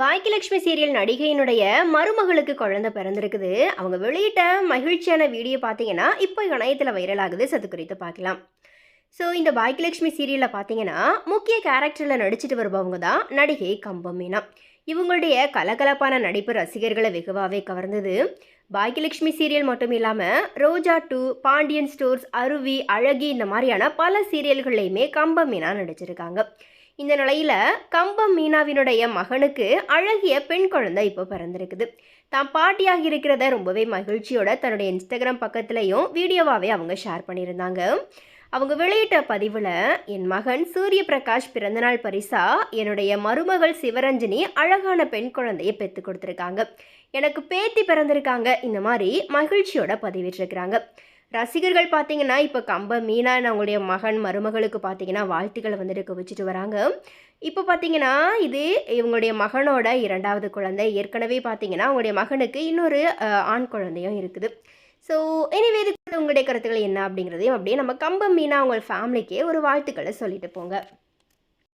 Baakiyalakshmi serial நடிகையினுடைய மருமகளுக்கு குழந்தை பிறந்திருக்குது. அவங்க வெளியிட்ட மகிழ்ச்சியான வீடியோ பார்த்தீங்கன்னா இப்போ இணையத்தில் வைரல் ஆகுது. சத்து குறித்து பார்க்கலாம். ஸோ இந்த பாக்கியலட்சுமி சீரியலில் பார்த்தீங்கன்னா முக்கிய கேரக்டரில் நடிச்சிட்டு வருபவங்க தான் நடிகை கம்பம் மீனா இவங்களுடைய கலகலப்பான நடிப்பு ரசிகர்களை வெகுவாகவே கவர்ந்தது. பாக்கியலட்சுமி சீரியல் மட்டும் இல்லாமல் ரோஜா டூ பாண்டியன் ஸ்டோர்ஸ் அருவி அழகி இந்த மாதிரியான பல சீரியல்கள்லையுமே கம்பம் மீனா நடிச்சிருக்காங்க. இந்த நிலையில் கம்பம் மீனாவினுடைய மகனுக்கு அழகிய பெண் குழந்தை இப்போ பிறந்திருக்குது. தான் பாட்டியாக இருக்கிறத ரொம்பவே மகிழ்ச்சியோட தன்னுடைய இன்ஸ்டாகிராம் பக்கத்துலையும் வீடியோவாகவே அவங்க ஷேர் பண்ணியிருந்தாங்க. அவங்க வெளியிட்ட பதிவில் என் மகன் சூரிய பிரகாஷ் பிறந்தநாள் பரிசா என்னுடைய மருமகள் சிவரஞ்சனி அழகான பெண் குழந்தையை பெற்று கொடுத்துருக்காங்க. எனக்கு பேத்தி பிறந்திருக்காங்க. இந்த மாதிரி மகிழ்ச்சியோட பதிவிட்டிருக்கிறாங்க. ரசிகர்கள் பார்த்தீங்கன்னா இப்போ கம்ப மீனா அவங்களுடைய மகன் மருமகளுக்கு பார்த்தீங்கன்னா வாழ்த்துக்களை வந்துட்டு குவிச்சிட்டு வராங்க. இப்போ பார்த்தீங்கன்னா இது இவங்களுடைய மகனோட இரண்டாவது குழந்தை. ஏற்கனவே பார்த்தீங்கன்னா அவங்களுடைய மகனுக்கு இன்னொரு ஆண் குழந்தையும் இருக்குது. ஸோ எனவே இதுக்கு உங்களுடைய கருத்துக்கள் என்ன அப்படிங்கிறதையும் அப்படியே நம்ம கம்பம் மீனா அவங்க ஃபேமிலிக்கே ஒரு வாழ்த்துக்களை சொல்லிட்டு போங்க.